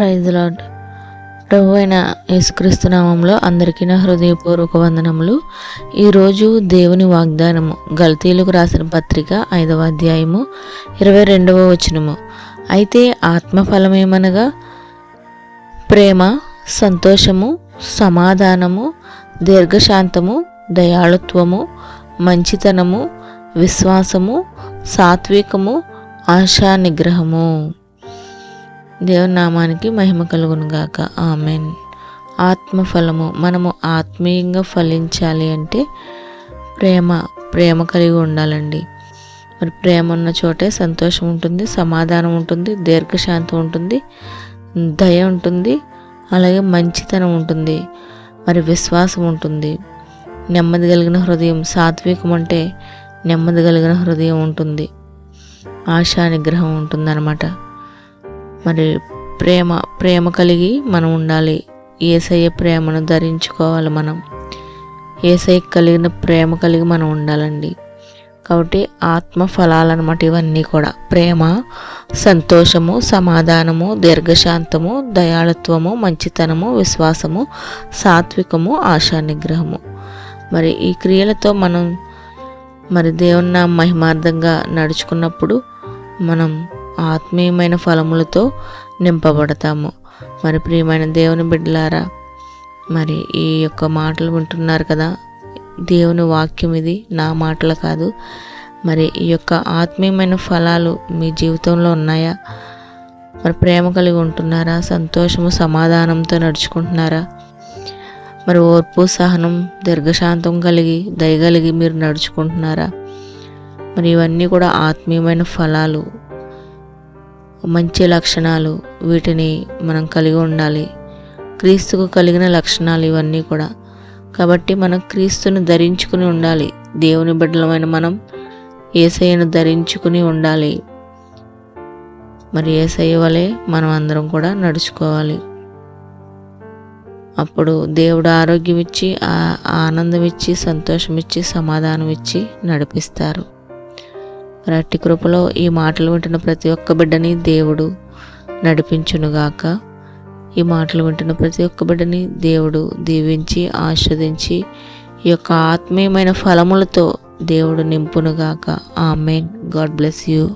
Praise lord ప్రభు అయిన యేసుక్రీస్తు నామంలో అందరికీ నా హృదయపూర్వక వందనములు. ఈరోజు దేవుని వాగ్దానము గల్తీలకు రాసిన పత్రిక ఐదవ అధ్యాయము ఇరవై రెండవ వచనము. అయితే ఆత్మఫలమేమనగా? ప్రేమ సంతోషము సమాధానము దీర్ఘశాంతము దయాళుత్వము మంచితనము విశ్వాసము సాత్వికము ఆశా నిగ్రహము. దేవుని నామానికి మహిమ కలుగునుగాక. ఆమెన్. ఆత్మఫలము మనము ఆత్మీయంగా ఫలించాలి అంటే ప్రేమ ప్రేమ కలిగి ఉండాలండి. మరి ప్రేమ ఉన్న చోటే సంతోషం ఉంటుంది సమాధానం ఉంటుంది దీర్ఘశాంతం ఉంటుంది దయ ఉంటుంది అలాగే మంచితనం ఉంటుంది మరి విశ్వాసం ఉంటుంది. నెమ్మది కలిగిన హృదయం సాత్వికం అంటే నెమ్మది కలిగిన హృదయం ఉంటుంది. ఆశా నిగ్రహం ఉంటుందన్నమాట. మరి ప్రేమ ప్రేమ కలిగి మనం ఉండాలి. ఏసయ్య ప్రేమను ధరించుకోవాలి మనం. ఏసయ్య కలిగిన ప్రేమ కలిగి మనం ఉండాలండి. కాబట్టి ఆత్మ ఫలాలన్నమాట ఇవన్నీ కూడా. ప్రేమ సంతోషము సమాధానము దీర్ఘశాంతము దయాళత్వము మంచితనము విశ్వాసము సాత్వికము ఆశా నిగ్రహము మరి ఈ క్రియలతో మనం మరి దేవున్న మహిమార్థంగా నడుచుకున్నప్పుడు మనం ఆత్మీయమైన ఫలములతో నింపబడతాము. మరి ప్రియమైన దేవుని బిడ్డలారా మరి ఈ యొక్క మాటలు వింటున్నారు కదా? దేవుని వాక్యం ఇది నా మాటలు కాదు. మరి ఈ యొక్క ఆత్మీయమైన ఫలాలు మీ జీవితంలో ఉన్నాయా? మరి ప్రేమ కలిగి ఉంటున్నారా? సంతోషము సమాధానంతో నడుచుకుంటున్నారా? మరి ఓర్పు సహనం దీర్ఘశాంతం కలిగి దయగలిగి మీరు నడుచుకుంటున్నారా? మరి ఇవన్నీ కూడా ఆత్మీయమైన ఫలాలు. మంచి లక్షణాలు వీటిని మనం కలిగి ఉండాలి. క్రీస్తుకు కలిగిన లక్షణాలు ఇవన్నీ కూడా. కాబట్టి మనం క్రీస్తుని ధరించుకుని ఉండాలి. దేవుని బిడ్డలమైన మనం ఏసయ్యను ధరించుకుని ఉండాలి. మరి ఏసయ్య వలె మనం అందరం కూడా నడుచుకోవాలి. అప్పుడు దేవుడు ఆరోగ్యం ఇచ్చి ఆనందం ఇచ్చి సంతోషం ఇచ్చి సమాధానం ఇచ్చి నడిపిస్తారు. రట్టి కృపలో ఈ మాటలు వింటున్న ప్రతి ఒక్క బిడ్డని దేవుడు నడిపించునుగాక. ఈ మాటలు వింటున్న ప్రతి ఒక్క బిడ్డని దేవుడు దీవించి ఆస్వాదించి ఈ యొక్క ఆత్మీయమైన ఫలములతో దేవుడు నింపునుగాక. ఆమెన్. God bless you.